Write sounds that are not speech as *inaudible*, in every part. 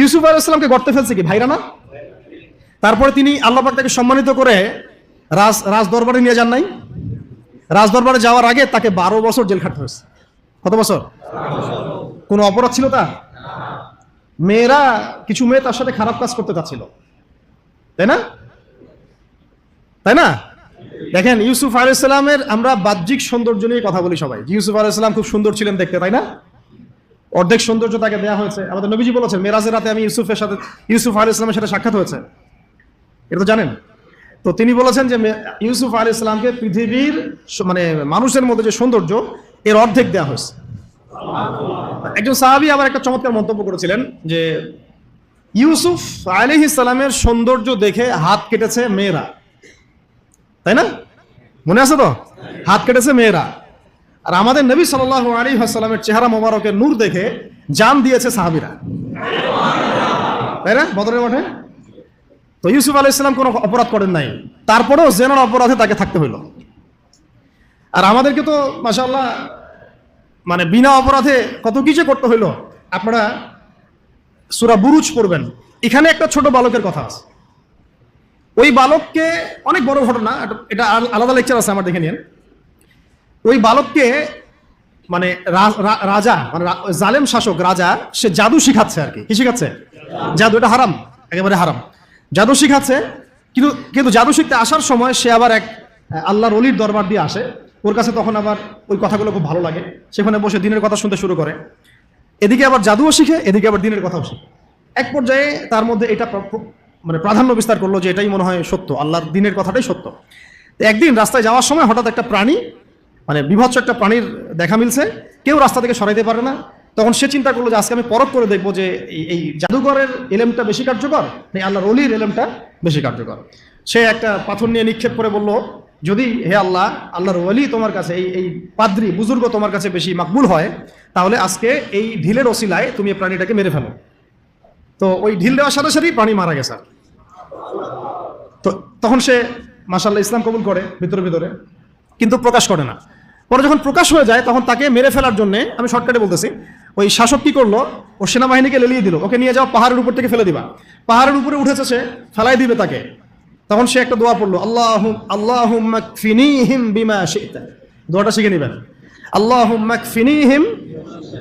ইউসুফ আলাইসালামকে গর্তে ফেলছে কি, ভাইরা না? তারপরে তিনি আল্লাপাক তাকে সম্মানিত করে রাজ রাজ দরবারে নিয়ে যান নাই। রাজ দরবারে যাওয়ার আগে তাকে বারো বছর জেল খাটতে হয়েছে। কত বছর? কোনো অপরাধ ছিল তা মেয়েরা, কিছু মেয়ে তার সাথে খারাপ কাজ করতে চাচ্ছিল। তাই না? তাই না? দেখেন, ইউসুফ আলাইসালামের আমরা বাহ্যিক সৌন্দর্য নিয়ে কথা বলি সবাই। ইউসুফ আলাইসালাম খুব সুন্দর ছিলেন দেখতে, তাই না? অর্ধেক সৌন্দর্য তাকে দেওয়া হয়েছে। আমাদের নবীজি বলেছে মেরাজের রাতে আমি ইউসুফের সাথে ইউসুফ আলী ইসলামের সাথে সাক্ষাৎ হয়েছে। এটা তো জানেন? তো তিনি বলেছেন যে ইউসুফ আলী ইসলামকে পৃথিবীর মানে মানুষের মধ্যে যে সৌন্দর্য, এর অর্ধেক দেওয়া হয়েছে। একজন সাহাবি আবার একটা চমৎকার মন্তব্য করেছিলেন যে ইউসুফ আলী ইসলামের সৌন্দর্য দেখে হাত কেটেছে মেয়েরা। তাই না? মনে আছে তো? হাত কেটেছে মেয়েরা। আর আমাদের নবী সাল্লাহ আলী সাল্লামের চেহারা মোবারকের নূর দেখে জান দিয়েছে সাহাবিরা। তাই না? বদরের মাঠে? তো ইউসুফ আলাহ ইসলাম কোনো অপরাধ করেন নাই। তারপরেও জেনার অপরাধে তাকে থাকতে হইল। আর আমাদেরকে তো মাসাল্লাহ মানে বিনা অপরাধে কত কিছু করতে হইল। আপনারা সুরা বুরুজ পড়বেন। এখানে একটা ছোট বালকের কথা আছে। ওই বালককে অনেক বড় ঘটনা এটা- এটা আলাদা লেকচার আছে, আমার দেখে নিন। ওই বালককে মানে রাজা মানে জালেম শাসক রাজা, সে জাদু শিখাচ্ছে আর কি। কি শিখাচ্ছে? জাদু, এটা হারাম, একেবারে হারাম। জাদু শিখাচ্ছে, কিন্তু কিন্তু জাদু শিখতে আসার সময় সে আবার এক, আল্লাহর অলির দরবার দিয়ে আসে। ওর কাছে তখন আবার ওই কথাগুলো খুব ভালো লাগে। সেখানে বসে দিনের কথা শুনতে শুরু করে। এদিকে আবার জাদুও শিখে, এদিকে আবার দিনের কথাও শিখে। এক পর্যায়ে তার মধ্যে এটা মানে প্রাধান্য বিস্তার করল যে এটাই মনে হয় সত্য। আল্লাহর দিনের কথাটাই সত্য। একদিন রাস্তায় যাওয়ার সময় হঠাৎ একটা প্রাণী মানে বিভৎস একটা প্রাণীর দেখা মিলছে। কেউ রাস্তা থেকে সরাইতে পারে না। তখন সে চিন্তা করল যে আজকে আমি পরখ করে দেখব যে এই- জাদুঘরের এলেমটা বেশি কার্যকর না আল্লাহর অলির এলেমটা বেশি কার্যকর। সে একটা পাথর নিয়ে নিক্ষেপ করে বলল, যদি হে আল্লাহ, আল্লাহর ওলি তোমার কাছে, এই এই পাদ্রি, বুজুর্গ তোমার কাছে বেশি মাকবুল হয়, তাহলে আজকে এই ঢিলের ওসিলায় তুমি এই প্রাণীটাকে মেরে ফেলো। তো ওই ঢিল দেওয়ার সাথে সাথেই প্রাণী মারা গেছে। তো তখন সে মাসাল্লাহ ইসলাম কবুল করে ভিতরে ভিতরে। কিন্তু প্রকাশ করে না পরে যখন প্রকাশ হয়ে যায় তখন তাকে মেরে ফেলার জন্য আমি শর্টকাটে বলতেছি ওই শাসক কি করলো ও সেনাবাহিনীকে লেলিয়ে দিল ওকে নিয়ে যাও পাহাড়ের উপর থেকে ফেলে দিবা পাহাড়ের উপরে উঠেছে সে ফেলাই দিবে তাকে তখন সে একটা দোয়া পড়লো আল্লাহ আল্লাহ ফিনিহিম বিমা শিতা দোয়াটা শিখে নেবেন আল্লাহ ফিনিহিম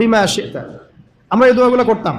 বিমা শিতা আমরা এই দোয়াগুলো করতাম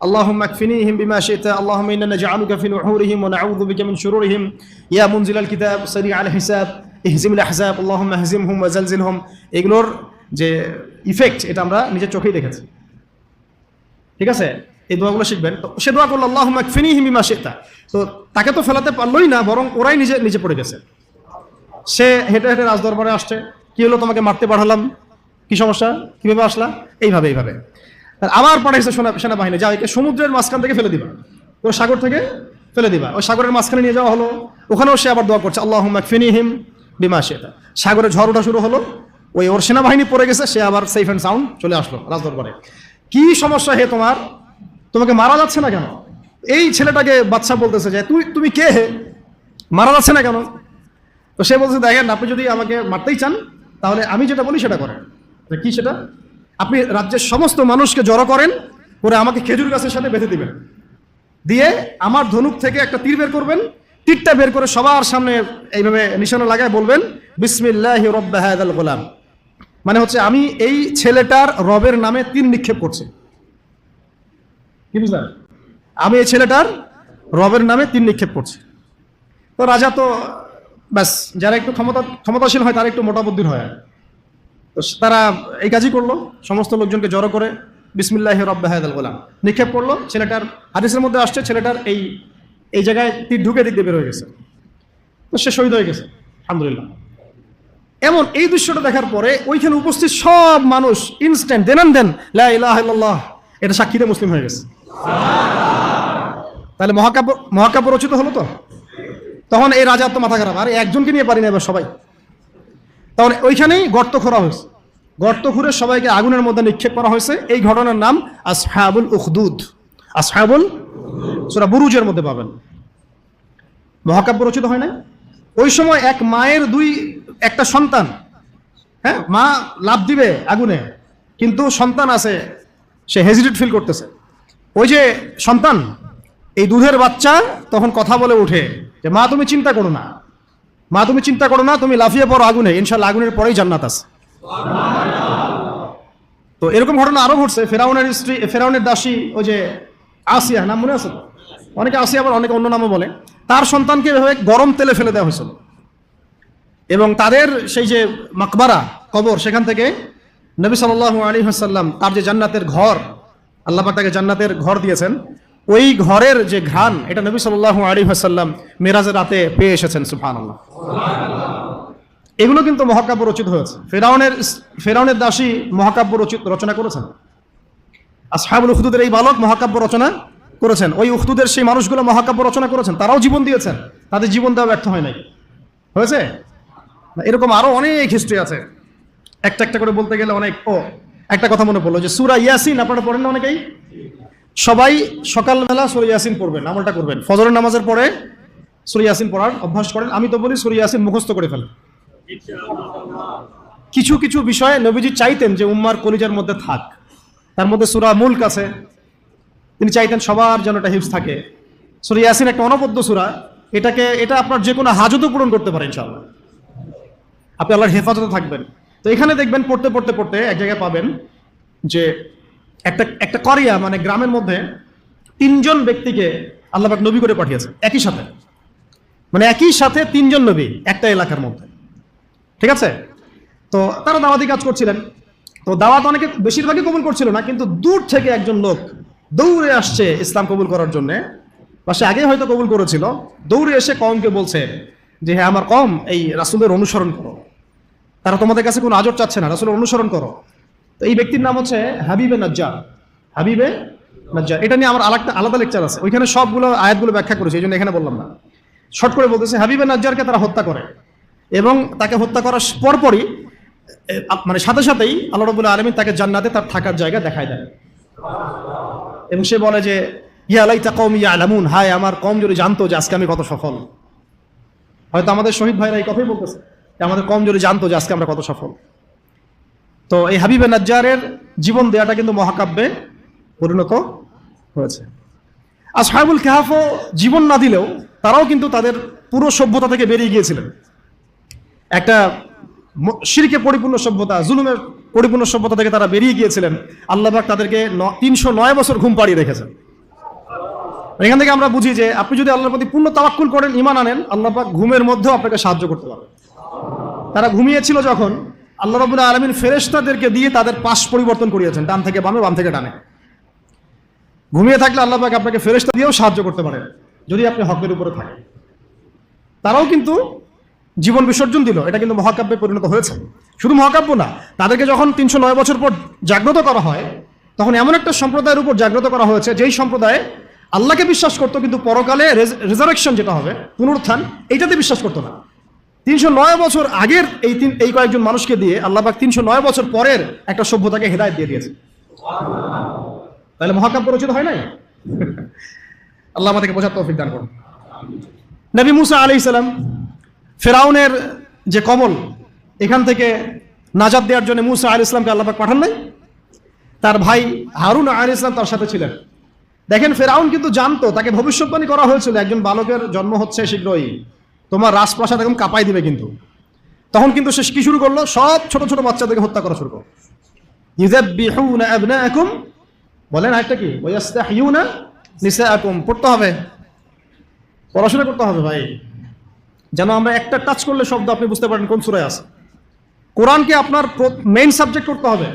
اللهم اكفنيهم بما شئت اللهم انا نجعلك في نحورهم ونعوذ بك من شرورهم يا منزل الكتاب سريع الحساب হিজিমুল আহজাব আল্লাহম হাজিম হুম ওয়াজালজিল হুম এগুলোর যে ইফেক্ট এটা আমরা নিজের চোখেই দেখেছি। ঠিক আছে? এই দোয়াগুলো শিখবেন। তো সে দোয়া করল আল্লাহ ফিনি হিমিমা শেতা। তো তাকে তো ফেলাতে পারলোই না, বরং ওরাই নিজে নিজে পড়ে গেছে। সে হেঁটে হেঁটে রাজদরবারে আসছে। কি হলো তোমাকে মারতে পাঠালাম? কি সমস্যা? কীভাবে আসলা? এইভাবে এইভাবে। আবার পাঠাইছে সোনা, সেনাবাহিনী যা একে সমুদ্রের মাঝখান থেকে ফেলে দিবা। ও সাগর থেকে ফেলে দিবা। ওই সাগরের মাঝখানে নিয়ে যাওয়া হলো। ওখানেও সে আবার দোয়া করছে আল্লাহ ফিনি হিম বিমা সেটা সাগরে ঝড় ওঠা শুরু হলো, ওই ওর সেনাবাহিনী পড়ে গেছে, সে আবার সেফ অ্যান্ড সাউন্ড চলে আসলো রাজদরবারে। কি সমস্যা হে তোমার? তোমাকে মারা যাচ্ছে না কেন? এই ছেলেটাকে বাচ্চা বলতেছে যে তুই তুমি কে হে? মারা যাচ্ছে না কেন? তো সে বলছে, দেখেন, আপনি যদি আমাকে মারতেই চান, তাহলে আমি যেটা বলি সেটা করেন। কি সেটা? আপনি রাজ্যের সমস্ত মানুষকে জড়ো করেন, করে আমাকে খেজুর গাছের সাথে বেঁধে দিবেন। দিয়ে আমার ধনুক থেকে একটা তীর বের করবেন তীরটা বের করে সবার সামনে এইভাবে নিশানা লাগায় বলবেন, বিসমিল্লাহ রব্বাহাদ গোলাম। মানে হচ্ছে আমি এই ছেলেটার রবের নামে তীর নিক্ষেপ করছি। কি বুঝলেন? আমি এই ছেলেটার রবের নামে তীর নিক্ষেপ করছি। তো রাজা তো, ব্যাস, যারা একটু ক্ষমতা, ক্ষমতাশীল হয়, তারা একটু মোটা বুদ্ধির হয়। তো তারা এই কাজই করল, সমস্ত লোকজনকে জড়ো করে, বিসমিল্লাহ রব্বাহাদ গোলাম। নিক্ষেপ করল, ছেলেটার হাদিসের মধ্যে আসছে, ছেলেটার এই এই জায়গায় তীর ঢুকে দিক দিয়ে বের হয়ে গেছে। তো সে শহীদ হয়ে গেছে, আলহামদুলিল্লাহ। এমন এই দৃশ্যটা দেখার পরে ওইখানে উপস্থিত সব মানুষ ইনস্ট্যান্ট দেন লা ইলাহা ইল্লাল্লাহ, এটা সাক্ষীতে মুসলিম হয়ে গেছে। তাহলে মহাকাব্য মহাকাব্য রচিত হলো তো? তখন এই রাজার তো মাথা খারাপ, আর একজনকে নিয়ে পারি না এবার সবাই। তখন ওইখানেই গর্ত খোঁড়া হয়েছে। গর্ত খুঁড়ে সবাইকে আগুনের মধ্যে নিক্ষেপ করা হয়েছে। এই ঘটনার নাম আসহাবুল উখদুদ। আসহাবুল সেটা বুরুজের মধ্যে পাবেন। মহাকাব্য রচিত হয় না ওই সময় এক মায়ের দুই, একটা সন্তান হ্যাঁ? মা লাভ দিবে আগুনে, কিন্তু সন্তান আছে, সে হেজিটেট ফিল করতেছে। ওই যে সন্তান, এই দুধের বাচ্চা তখন কথা বলে উঠে যে, মা, তুমি চিন্তা করো না। মা, তুমি চিন্তা করো না, তুমি লাফিয়ে পড়ো আগুনে ইনশাল্লাহ আগুনের পরেই জান্নাত আছে। তো এরকম ঘটনা আরও ঘটছে, ফেরাউনের স্ত্রী, ফেরাউনের দাসী, ওই যে আসিয়া, নাম মনে আছে? অনেকে আসিয়া আবার অনেকে অন্য নামও বলে। তার সন্তানকে এভাবে গরম তেলে ফেলে দেওয়া হয়েছিল। এবং তাদের সেই যে মাকবারা, কবর, সেখান থেকে নবী সাল্লাল্লাহু আলী হাসাল্লাম তার যে জান্নাতের ঘর আল্লাপাক তাকে জান্নাতের ঘর দিয়েছেন। ওই ঘরের যে ঘ্রাণ, এটা নবী সাল্লাল্লাহু আলী হাসাল্লাম মেরাজের রাতে পেয়ে এসেছেন সুফান আল্লাহ এগুলো কিন্তু মহাকাব্য রচিত হয়েছে। ফেরাউনের ফেরাউনের দাসী মহাকাব্য রচিত, রচনা করেছেন। আসহাবুল উখদুদের এই বালক মহাকাব্য রচনা করেছেন। ওই উখদুদের সেই মানুষগুলো মহাকাব্য রচনা করেছেন। তারাও জীবন দিয়েছেন। তাদের জীবন দেওয়া ব্যর্থ হয় নাই। হয়েছে? এরকম আরও অনেক হিস্ট্রি আছে। একটা একটা করে বলতে গেলে অনেক ও, একটা কথা মনে পড়ল যে সুরা ইয়াসিন, আপনারা পড়েন না অনেকেই? সবাই সকালবেলা সুরা ইয়াসিন পড়বেন, আমলটা করবেন। ফজরের নামাজের পরে সুরা ইয়াসিন পড়ার অভ্যাস করেন। আমি তো বলি সুরা ইয়াসিন মুখস্থ করে ফেলেন। কিছু কিছু বিষয়ে নবীজি চাইতেন যে উম্মার কলিজার মধ্যে থাক। তার মধ্যে সুরা মুলক আছে। তিনি চাইতেন সবার যেন এটা হিফস থাকে। সুরা ইয়াসিন একটা অনবদ্য সুরা। এটাকে, এটা আপনার যে কোনো হাজতও পূরণ করতে পারেন ইনশাআল্লাহ। আপনি আল্লাহর হেফাজতে থাকবেন। তো এখানে দেখবেন, পড়তে পড়তে পড়তে এক জায়গায় পাবেন যে একটা একটা করিয়া মানে গ্রামের মধ্যে তিনজন ব্যক্তিকে আল্লাহবাক নবী করে পাঠিয়েছে একই সাথে। মানে একই সাথে তিনজন নবী একটা এলাকার মধ্যে। ঠিক আছে? তো তারা দাওয়াতি কাজ করছিলেন। তো দাওয়াত অনেকে বেশিরভাগই কবুল করছিল না, কিন্তু দূর থেকে একজন লোক দৌড়ে আসছে ইসলাম কবুল করার জন্য। বা সে আগে হয়তো কবুল করেছিল। দৌড়ে এসে কমকে বলছে যে হ্যাঁ আমার কম এই রাসুলের অনুসরণ করো। তারা তোমাদের কাছে কোনো আজর চাচ্ছে না, রাসুলের অনুসরণ করো। তো এই ব্যক্তির নাম হচ্ছে হাবিবে নাজ্জার হাবিবে নাজ্জার এটা নিয়ে আমার আলাদা আলাদা লেকচার আছে। ওইখানে সবগুলো আয়াতগুলো ব্যাখ্যা করেছে, এই জন্য এখানে বললাম না। শর্ট করে বলতেছে, হাবিবে নাজ্জারকে তারা হত্যা করে এবং তাকে হত্যা করার পরপরই মানে সাথে সাথেই আল্লাহ রবুল্লা আলমী তাকে জান্নাতে তার থাকার জায়গা দেখায় দেয় এবং সে বলে যে, ইয়া আলাইতা কম ইয়া আলামুন হায় আমার কম যদি জানতো যে আজকে আমি কত সফল। হয়তো আমাদের শহীদ ভাইরা এই কথাই বলতেছে যে, আমাদের কম যদি জানতো যে আজকে আমরা কত সফল। তো এই হাবিবে নাজ্জারের জীবন দেয়াটা কিন্তু মহাকাব্যে পরিণত হয়েছে। আর সাহেবুল কেহাফও জীবন না দিলেও তারাও কিন্তু তাদের পুরো সভ্যতা থেকে বেরিয়ে গিয়েছিলেন। একটা শিরকে পরিপূর্ণ সভ্যতা, জুলুমের পরিপূর্ণ সভ্যতা থেকে তারা বেরিয়ে গিয়েছিলেন। আল্লাহবাক তাদেরকে তিনশো নয় বছর ঘুম পাড়িয়ে রেখেছেন। এখান থেকে আমরা বুঝি যে, আপনি যদি আল্লাহর প্রতি পূর্ণ তাওয়াক্কুল করেন ইমান আনেন আল্লাহবাক ঘুমের মধ্যেও আপনাকে সাহায্য করতে পারবে তারা ঘুমিয়েছিল যখন আল্লাহ রবুল্লাহ আলমিন ফেরেশতাদেরকে দিয়ে তাদের পাশ পরিবর্তন করিয়েছেন, ডান থেকে বামে, বাম থেকে ডানে। ঘুমিয়ে থাকলে আল্লাহ পাক আপনাকে ফেরেশতা দিয়েও সাহায্য করতে পারেন, যদি আপনি হকের উপরে থাকেন। তারাও কিন্তু জীবন বিসর্জন দিল, এটা কিন্তু মহাকাব্যে পরিণত হয়েছে। শুধু মহাকাব্য না, তাদেরকে যখন তিনশো নয় বছর পর জাগ্রত করা হয়, তখন এমন একটা সম্প্রদায়ের উপর জাগ্রত করা হয়েছে, যেই সম্প্রদায় আল্লাহকে বিশ্বাস করতো, কিন্তু পরকালে রেজারেকশন যেটা হবে, পুনরুত্থান, এইটাতে বিশ্বাস করতো না। তিনশো নয় বছর আগের এই তিন, এই কয়েকজন মানুষকে দিয়ে আল্লাহ পাক তিনশো নয় বছর পরের একটা সভ্যতাকে হেদায়ত দিয়ে দিয়েছে। তাহলে মহাকাব্য রচিত হয় নাই? *laughs* আল্লাহ আমাদেরকে বোঝার তৌফিক দান করুন। নবী মুসা আলি সালাম ফেরাউনের যে কমল এখান থেকে নাজাদ দেওয়ার জন্য মুসা আলি ইসলামকে আল্লাহ পাক পাঠান নাই। তার ভাই হারুন আলী ইসলাম তার সাথে ছিলেন। দেখেন, ফেরাউন কিন্তু জানতো, তাকে ভবিষ্যৎবাণী করা হয়েছিল, একজন বালকের জন্ম হচ্ছে শীঘ্রই। তোমার রাজপ্রাসাদ এখন কাঁপাই দিবে কিন্তু। তখন কিন্তু সে কি শুরু করল? সব ছোট ছোট বাচ্চাদেরকে হত্যা করা শুরু করল। বলেন আরেকটা কি? পড়তে হবে। পড়াশোনা করতে হবে ভাই। যেন আমরা একটা টাচ করলে শব্দ আপনি বুঝতে পারেন কোন সূরায় আছে। কোরআনকে আপনার মেইন সাবজেক্ট করতে হবে।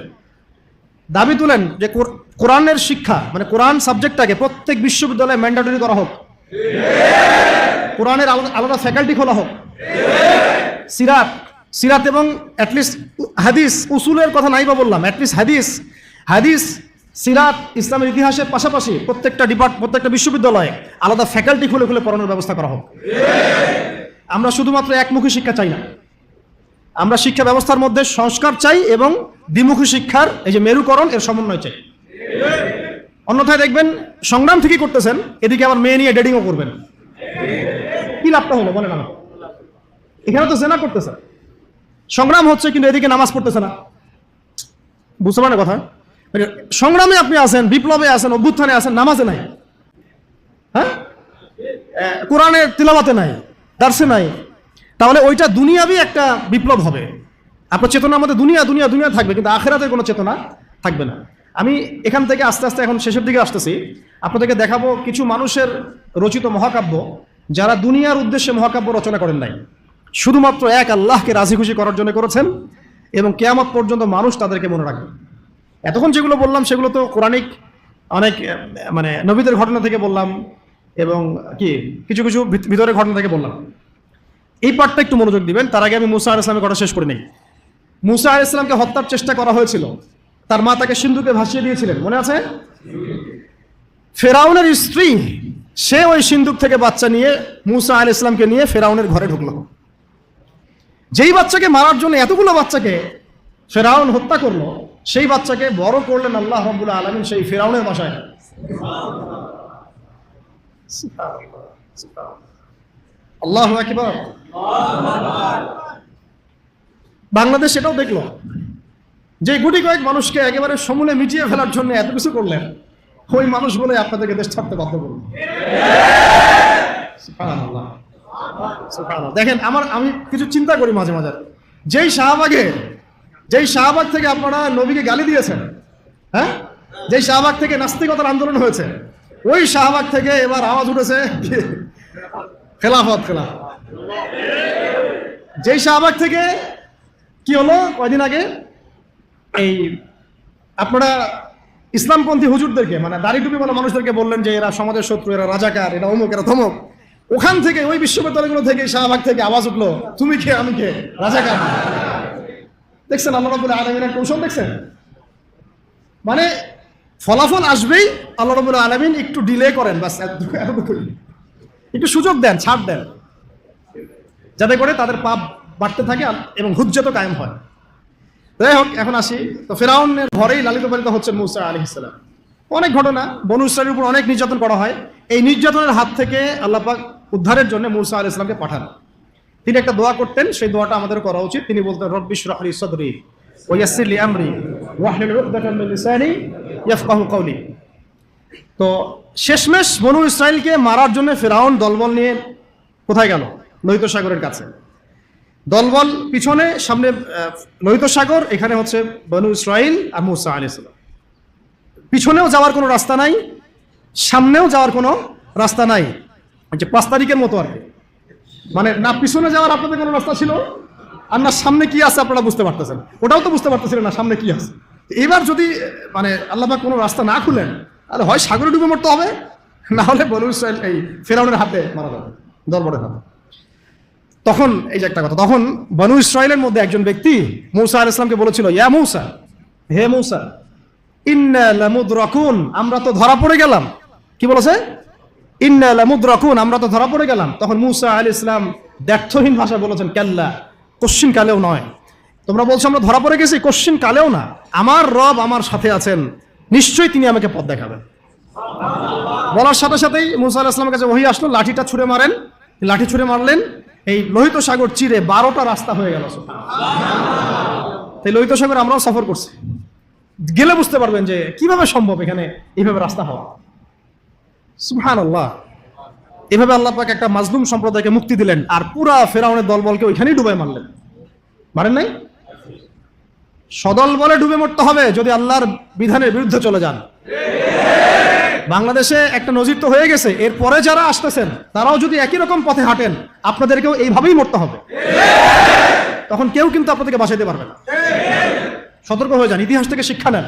দাবি তুলেন যে কোর- কোরআনের শিক্ষা মানে কোরআন সাবজেক্টটাকে প্রত্যেক বিশ্ববিদ্যালয়ে ম্যান্ডেটরি করা হোক। কোরআনের আলাদা ফ্যাকাল্টি খোলা হোক। সিরাত সিরাত এবং অ্যাটলিস্ট হাদিস, উসুলের কথা নাই বা বললাম অ্যাটলিস্ট হাদিস হাদিস, সিরাত ইসলামের ইতিহাসের পাশাপাশি প্রত্যেকটা ডিপার্ট প্রত্যেকটা বিশ্ববিদ্যালয়ে আলাদা ফ্যাকাল্টি খুলে খুলে পড়ানোর ব্যবস্থা করা হোক। আমরা শুধুমাত্র একমুখী শিক্ষা চাই না। আমরা শিক্ষা ব্যবস্থার মধ্যে সংস্কার চাই এবং দ্বিমুখী শিক্ষার এই যে মেরুকরণ এর সমন্বয় চাই। অন্যথায় দেখবেন সংগ্রাম ঠিকই করতেছেন, এদিকে আবার মেয়ে নিয়ে ডেটিংও করবেন। কি লাভটা হলো বলেন আমাকে? এখানে তো জেনা করতেছে। সংগ্রাম হচ্ছে কিন্তু এদিকে নামাজ পড়তেছে না। বুঝতে পারেন কথা? মানে সংগ্রামে আপনি আছেন, বিপ্লবে আছেন, অভ্যুত্থানে আছেন, নামাজে নাই। হ্যাঁ? কোরআনের তিলাবাতে নাই। দার্সে নাই। তাহলে ওইটা দুনিয়াবি একটা বিপ্লব হবে। আপনার চেতনা আমাদের দুনিয়া দুনিয়া দুনিয়া থাকবে, কিন্তু আখেরাতে কোনো চেতনা থাকবে না। আমি এখান থেকে আস্তে আস্তে এখন শেষের দিকে আসতেছি। আপনাদেরকে দেখাবো কিছু মানুষের রচিত মহাকাব্য, যারা দুনিয়ার উদ্দেশ্যে মহাকাব্য রচনা করেন নাই। শুধুমাত্র এক আল্লাহকে রাজি খুশি করার জন্য করেছেন এবং কেয়ামত পর্যন্ত মানুষ তাদেরকে মনে রাখবে। এতক্ষণ যেগুলো বললাম, সেগুলো তো কোরআনিক অনেক মানে নবীদের ঘটনা থেকে বললাম এবং কি, কিছু কিছু ভিতরে ঘটনা থেকে বললাম। এই পার্টটা একটু মনোযোগ দিবেন, তার আগে আমি মুসা আল ইসলামের কথা শেষ করে নেই। মুসা আল ইসলামকে হত্যার চেষ্টা করা হয়েছিল। তার মা তাকে সিন্ধুকে ভাসিয়ে দিয়েছিলেন, মনে আছে? ফেরাউনের স্ত্রী, সে ওই সিন্ধুক থেকে বাচ্চা নিয়ে মুসা আল ইসলামকে নিয়ে ফেরাউনের ঘরে ঢুকলো। যেই বাচ্চাকে মারার জন্য এতগুলো বাচ্চাকে ফেরাউন হত্যা করল, সেই বাচ্চাকে বড় করলেন আল্লাহ রব্বুল আলমিন সেই ফেরাউনের বাসায়। আল্লাহ বাংলাদেশ এটাও দেখল। যে গুটি কয়েক মানুষকে একেবারে সমূলে মিটিয়ে ফেলার জন্য এত কিছু করলেন, ওই মানুষগুলোই আপনাদেরকে দেশ ছাড়তে বাধ্য করল। দেখেন, আমার, আমি কিছু চিন্তা করি মাঝে মাঝে। যেই শাহবাগে, যেই শাহবাগ থেকে আপনারা নবীকে গালি দিয়েছেন হ্যাঁ? যেই শাহবাগ থেকে নাস্তিকতার আন্দোলন হয়েছে ওই শাহবাগ থেকে এবার আওয়াজ উঠেছে খেলাফত খেলাফত। যেই শাহবাগ থেকে কি হলো কয়দিন আগে? এই আপনারা ইসলামপন্থী হুজুরদেরকে মানে দাড়ি টুপি বলা মানুষদেরকে বললেন যে এরা সমাজের শত্রু, এরা রাজাকার, এরা অমুক, এরা থমক ওখান থেকে, ওই বিশ্ববিদ্যালয়গুলো থেকে শাহবাগ থেকে আওয়াজ উঠল, তুমি কে? আমি কে? রাজাকার? দেখছেন, আল্লাহ রবুল্লাহ আলমিনের কৌশল দেখছেন? মানে ফলাফল আসবেই, আল্লাহ রবুল্লাহ আলমিন একটু ডিলে করেন এতটুকুই। একটু সুযোগ দেন, ছাড় দেন। যাতে করে তাদের পাপ বাড়তে থাকে এবং হুজ্জত কায়েম হয়। যাই হোক, এখন আসি। তো ফেরাউনের ঘরেই লালিত পালিত হচ্ছে মুসা আলী ইসলাম অনেক ঘটনা, বনু ইসরায়েলের উপর অনেক নির্যাতন করা হয়। এই নির্যাতনের হাত থেকে আল্লাহ পাক উদ্ধারের জন্য মুসা আলী ইসলামকে পাঠান। তিনি একটা দোয়া করতেন, সেই দোয়াটা আমাদের করা উচিত। তিনি বলতেন রব্বিশ রাহলি সদরি ওয়াসির লি আমরি ওয়াহলুল উকদাতাম মিন লিসানি ইয়াফকাহু কওলি। তো শেষমেশ বনু ইসরায়েলকে মারার জন্য ফেরাউন দলবল নিয়ে কোথায় গেল? লোহিত সাগরের কাছে। দলবল পিছনে, সামনে লোহিত সাগর এখানে হচ্ছে বনু ইসরাইল আর মুসা আলী ইসলাম পিছনেও যাওয়ার কোনো রাস্তা নাই, সামনেও যাওয়ার কোনো রাস্তা নাই। যে পাঁচ তারিখের মতো আর কি। মানে না পিছনে যাওয়ার আপনাদের কোনো রাস্তা ছিল? আর না সামনে কি আছে আপনারা বুঝতে পারতেছেন? ওটাও তো বুঝতে পারতেছিলেন না, সামনে কি আছে? এবার যদি মানে আল্লাহ কোনো রাস্তা না খুলেন, তাহলে হয় সাগরে ডুবে মরতে হবে, না হলে ইসরায়েল এই ফেরাউনের হাতে মারা যাবে, দরবারের হাতে। তখন এই যে একটা কথা, তখন বনু ইসরায়েলের মধ্যে একজন ব্যক্তি মৌসা আল ইসলামকে বলেছিল, ইয়া মৌসা, হে মৌসা, ইন্না লামুদরাকুন, আমরা তো ধরা পড়ে গেলাম। কি বলেছে? ইন্না লামুদরাকুন, আমরা তো ধরা পড়ে গেলাম। তখন মুসা আল ইসলাম ব্যর্থহীন ভাষায় বলেছেন, কাল্লা কোশ্চিন কালেও নয়। তোমরা বলছো আমরা ধরা পড়ে গেছি? কোশ্চিন কালেও না। আমার রব আমার সাথে আছেন। নিশ্চয়ই তিনি আমাকে পথ দেখাবেন। বলার সাথে সাথেই মুসা আল ইসলামের কাছে ওহি আসলো, লাঠিটা ছুঁড়ে মারেন। লাঠি ছুঁড়ে মারলেন। এই লোহিত সাগর চিরে বারোটা রাস্তা হয়ে গেল লোহিত সাগর আমরাও সফর করছি। গেলে বুঝতে পারবেন যে কীভাবে সম্ভব এখানে এইভাবে রাস্তা হওয়া। সুহান আল্লাহ এভাবে আল্লাহ পাক একটা মাজলুম সম্প্রদায়কে মুক্তি দিলেন আর পুরা ফেরাউনের দলবলকে ওইখানেই ডুবাই মারলেন। মারেন নাই? সদল বলে ডুবে মরতে হবে যদি আল্লাহর বিধানের বিরুদ্ধে চলে যান। বাংলাদেশে একটা নজির তো হয়ে গেছে, এরপরে যারা আসতেছেন, তারাও যদি একই রকম পথে হাঁটেন, আপনাদেরকেও এইভাবেই মরতে হবে। তখন কেউ কিন্তু আপনাদেরকে বাঁচাইতে পারবে না। সতর্ক হয়ে যান, ইতিহাস থেকে শিক্ষা নেন।